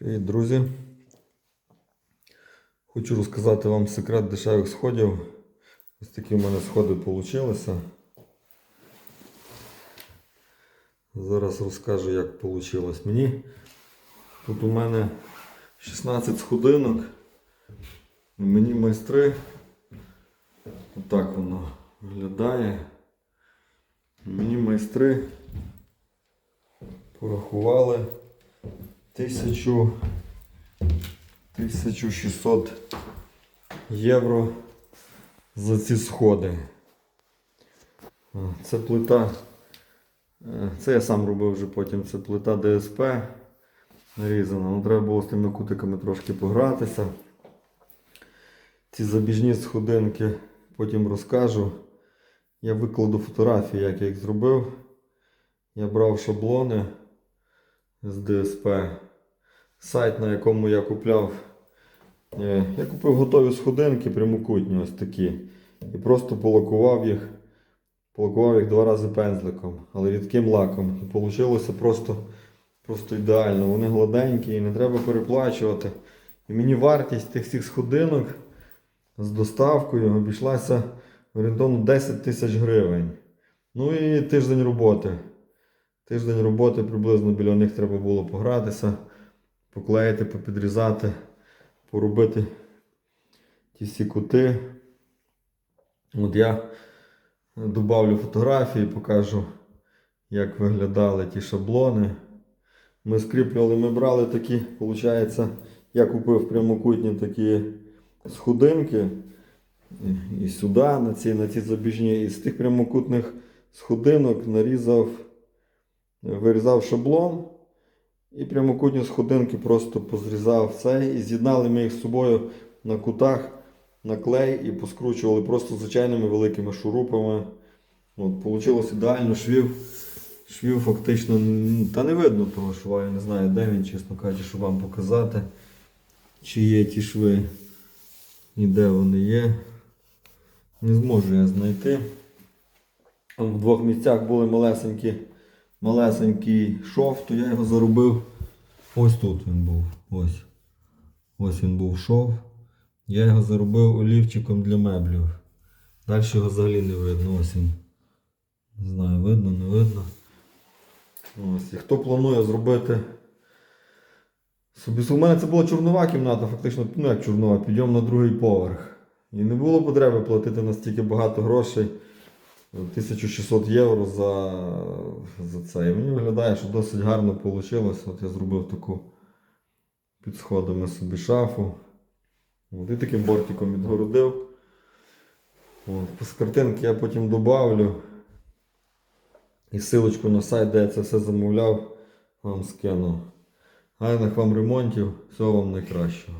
Привіт, друзі! Хочу розказати вам секрет дешевих сходів. Ось такі в мене сходи вийшли. Зараз розкажу, як вийшло мені. Тут у мене 16 сходинок. Мені майстри. Отак воно виглядає. Мені майстри порахували. 1000 1600 євро за ці сходи. Це плита. е, Це я сам робив вже потім. Це плита ДСП нарізана. Ну, треба було з тими кутиками трошки погратися. Ці забіжні сходинки потім розкажу. Я викладу фотографії, як я їх зробив. Я брав шаблони з ДСП. Сайт, на якому я купляв. е, Я купив готові сходинки прямокутні ось такі. І просто полакував їх. Полакував їх два рази пензликом, але рідким лаком. І вийшло просто, просто ідеально. Вони гладенькі і не треба переплачувати. І мені вартість тих всіх сходинок з доставкою обійшлася орієнтовно 10 тисяч гривень. Ну і тиждень роботи. Тиждень роботи приблизно біля них треба було погратися, поклеїти, попідрізати, поробити ті всі кути. От я добавлю фотографії, покажу, як виглядали ті шаблони. Ми скріплювали, ми брали такі, виходить, я купив прямокутні такі сходинки. І- сюди, на ці, на ці забіжні, і з тих прямокутних сходинок нарізав вирізав шаблон і прямокутні сходинки просто позрізав це і з'єднали ми їх з собою на кутах на клей і поскручували просто звичайними великими шурупами. От, Получилось ідеально швів. Швів фактично та не видно того шва, я не знаю, де він, чесно кажучи, щоб вам показати, чи є ті шви і де вони є. Не зможу я знайти. В двох місцях були малесенькі малесенький шов, то я його заробив. Ось тут він був. Ось. Ось він був шов. Я його заробив олівчиком для меблів. Далі його взагалі не видно. Ось він. Не знаю, видно, не видно. Ось. І хто планує зробити. Собі, у мене це була чорнова кімната, фактично, ну як чорнова, підйом на другий поверх. І не було потреби платити настільки багато грошей. 1600 євро за, за це. І мені виглядає, що досить гарно вийшло. От я зробив таку під сходами собі шафу. От, і таким бортиком відгородив. От, картинки я потім добавлю. І силочку на сайт, де я це все замовляв, вам скину. Гарних вам ремонтів, всього вам найкращого.